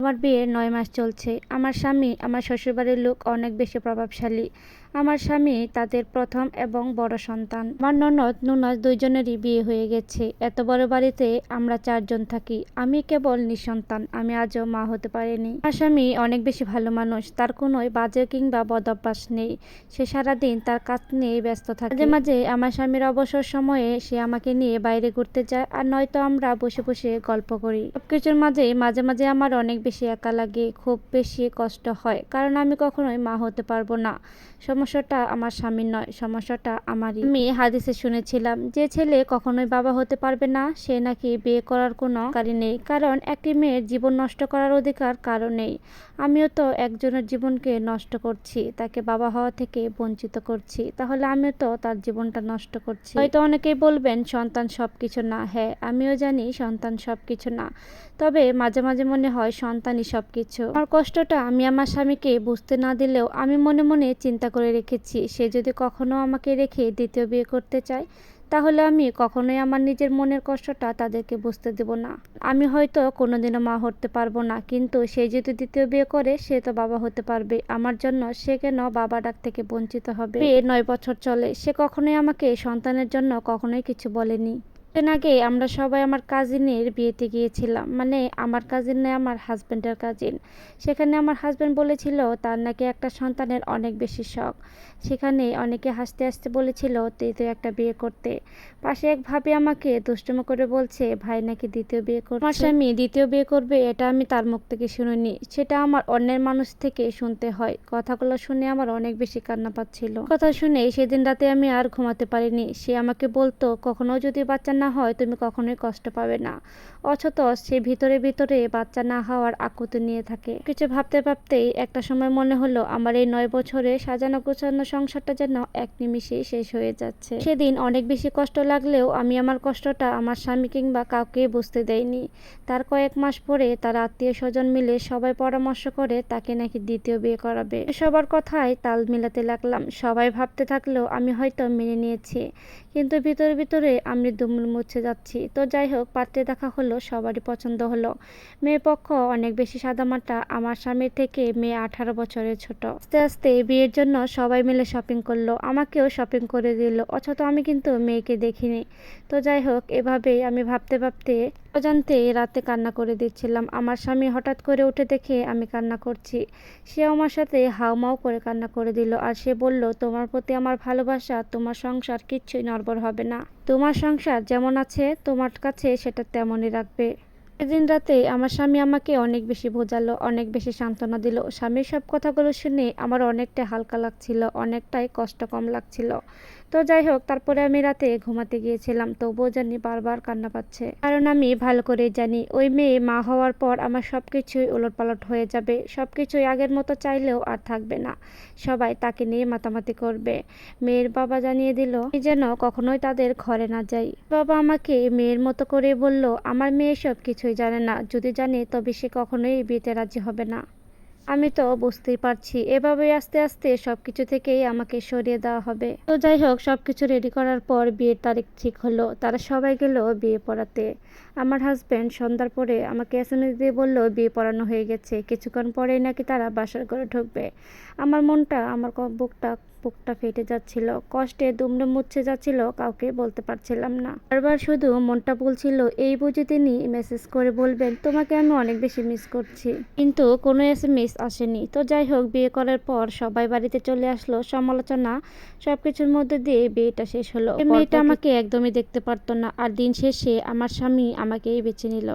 আমার বিয়ের নয় মাস চলছে। আমার স্বামী আমার শ্বশুরবাড়ির লোক অনেক বেশি প্রভাবশালী। আমার স্বামী তাদের প্রথম এবং বড় সন্তান। আমার ননদ নুনজ দুইজনেরই বিয়ে হয়ে গেছে। এত বড় বাড়িতে আমরা চারজন থাকি। আমি কেবল নিঃসন্তান। আমি আজও মা হতে পারিনি। আমার স্বামী অনেক বেশি ভালো মানুষ। তার কোনোই বাজে কিংবা বদ অভ্যাস নেই। সে সারাদিন তার কাজ নিয়ে ব্যস্ত থাকে। মাঝে মাঝে আমার স্বামীর অবসর সময়ে সে আমাকে নিয়ে বাইরে ঘুরতে যায় আর নয়তো আমরা বসে বসে গল্প করি। সবকিছুর মাঝে মাঝে মাঝে আমার অনেক বেশি একা লাগে। খুব বেশি কষ্ট হয়। কারণ আমি কখনোই মা হতে পারব না। সমস্যাটা আমার স্বামীর নয়, সমস্যাটা আমারই। আমি হাদিসে শুনেছিলাম যে ছেলে কখনোই বাবা হতে পারবে না, সে নাকি বিয়ে করার কোনো কারণ নেই, কারণ একটি মেয়ের জীবন নষ্ট করার অধিকার কারও নেই। আমিও তো একজনের জীবনকে নষ্ট করছি, তাকে বাবা হওয়া থেকে বঞ্চিত করছি, তাহলে আমিও তো তার জীবনটা নষ্ট করছি। হয়তো অনেকেই বলবেন, সন্তান সব কিছু না হ্যাঁ আমিও জানি সন্তান সব কিছু না। তবে মাঝে মাঝে মনে হয় সন্তানই সব কিছু আমার কষ্টটা আমি আমার স্বামীকে বুঝতে না দিলেও আমি মনে মনে চিন্তা করে রেখেছি। সে যদি কখনো আমাকে রেখে দ্বিতীয় বিয়ে করতে চায়, তাহলে আমি কখনোই আমার নিজের মনের কষ্টটা তাদেরকে বুঝতে দেব না। আমি হয়তো কোনোদিনও মা হতে পারব না, কিন্তু সে যদি দ্বিতীয় বিয়ে করে, সে তো বাবা হতে পারবে। আমার জন্য সে কেন বাবা ডাক থেকে বঞ্চিত হবে? বিয়ে নয় বছর চলে। সে কখনোই আমাকে সন্তানের জন্য কখনোই কিছু বলেনি। দিন আগে আমরা সবাই আমার কাজিনের বিয়েতে গিয়েছিলাম। মানে আমার কাজিন নয় আমার হাজব্যান্ডের কাজিন সেখানে আমার হাজব্যান্ড বলেছিল, তার নাকি একটা সন্তানের অনেক বেশি শখ। সেখানে অনেকে হাসতে হাসতে বলেছিল তুই একটা বিয়ে করতে। পাশে এক ভাবি আমাকে দুষ্টুমো করে বলছে, ভাই নাকি দ্বিতীয় বিয়ে করবে আমার স্বামী, দ্বিতীয় বিয়ে করবে, এটা আমি তার মুখ থেকে শুনিনি। সেটা আমার অন্যের মানুষ থেকে শুনতে হয়। কথাগুলো শুনে আমার অনেক বেশি কান্না পাচ্ছিল। কথা শুনে সেদিন রাতে আমি আর ঘুমাতে পারিনি। সে আমাকে বলতো, কখনো যদি বাচ্চা না হয় তুমি কখনোই কষ্ট পাবে না। অথচ সে ভিতরে ভিতরে বাচ্চা না হওয়ার আকুতি নিয়ে থাকে। কিছু ভাবতে ভাবতেই একটা সময় মনে হলো, আমার এই নয় বছরে সাজানো গোছানো সংসারটা যেন এক নিমিষে শেষ হয়ে যাচ্ছে। সেদিন অনেক বেশি কষ্ট লাগলেও আমি আমার কষ্টটা আমার স্বামী কিংবা কাউকে বুঝতে দেয়নি তার কয়েক মাস পরে তার আত্মীয় স্বজন মিলে সবাই পরামর্শ করে তাকে নাকি দ্বিতীয় বিয়ে করাবে। সবার কথায় তাল মিলাতে লাগলাম। সবাই ভাবতে থাকলেও আমি হয়তো মেনে নিয়েছি। কিন্তু ভিতরে ভিতরে আমি দুমুল মুছে যাচ্ছি। তো যাই হোক পাত্রে দেখা হলো, সবারই পছন্দ হলো। মেয়ে পক্ষ অনেক বেশি সাদামাটা, আমার স্বামীর থেকে মেয়ে আঠারো বছরের ছোট। আস্তে আস্তে বিয়ের জন্য সবাই মিলে শপিং করল, আমাকেও শপিং করে দিল, অথচ আমি কিন্তু মেয়েকে দেখিনি। তো যাই হোক এভাবেই আমি ভাবতে ভাবতে অজান্তে রাতে কান্না করে দিচ্ছিলাম আমার স্বামী হঠাৎ করে উঠে দেখে আমি কান্না করছি। সে আমার সাথে হাউমাউ করে কান্না করে দিল আর সে বলল, তোমার প্রতি আমার ভালোবাসা, তোমার সংসার কিচ্ছুই নড়বড় হবে না। তোমার সংসার যেমন আছে, তোমার কাছে সেটা তেমনই রাখবে। সেদিন রাতে আমার স্বামী আমাকে অনেক বেশি বোঝালো, অনেক বেশি সান্ত্বনা দিল। স্বামীর সব কথাগুলো শুনে আমার অনেকটা হালকা লাগছিল, অনেকটাই কষ্ট কম লাগছিল। তো যাই হোক, তারপরে আমি রাতে ঘুমাতে গিয়েছিলাম, তবুও জানি বারবার কান্না পাচ্ছে। কারণ আমি ভালো করে জানি, ওই মেয়ে মা হওয়ার পর আমার সব কিছুই উলটপালট হয়ে যাবে। সব কিছুই আগের মতো চাইলেও আর থাকবে না। সবাই তাকে নিয়ে মাতামাতি করবে। মেয়ের বাবা জানিয়ে দিল যেন কখনোই তাদের ঘরে না যাই। বাবা আমাকে মেয়ের মতো করে বলল, আমার মেয়ে সব কিছুই জানে না। যদি জানে, তবে সে কখনোই বিয়েতে রাজি হবে না। আমি তো বুঝতেই পারছি। এভাবেই আস্তে আস্তে সব কিছু থেকেই আমাকে সরিয়ে দেওয়া হবে। তো যাই হোক সব কিছু রেডি করার পর বিয়ের তারিখ ঠিক হলো। তারা সবাই গেল বিয়ে পড়াতে। আমার হাজব্যান্ড সন্ধ্যার পরে আমাকে এস এম এস দিয়ে বলল, বিয়ে পড়ানো হয়ে গেছে। কিছুক্ষণ পরেই নাকি তারা বাসার ঘরে ঢুকবে। আমার মনটা, আমার বুকটা বুকটা ফেটে যাচ্ছিল কষ্টে দুমড়ে মুচ্ছে যাচ্ছিল কাউকে বলতে পারছিলাম না। বারবার শুধু মনটা বলছিল এই বুঝে তিনি মেসেজ করে বলবেন তোমাকে আমি অনেক বেশি মিস করছি। কিন্তু কোনো এস এম এস আসেনি। তো যাই হোক বিয়ে করার পর সবাই বাড়িতে চলে আসলো। সমালোচনা সবকিছুর মধ্যে দিয়ে বিয়েটা শেষ হলো। মেয়েটা আমাকে একদমই দেখতে পারতো না। আর দিন শেষে আমার স্বামী আমাকেই বেছে নিল।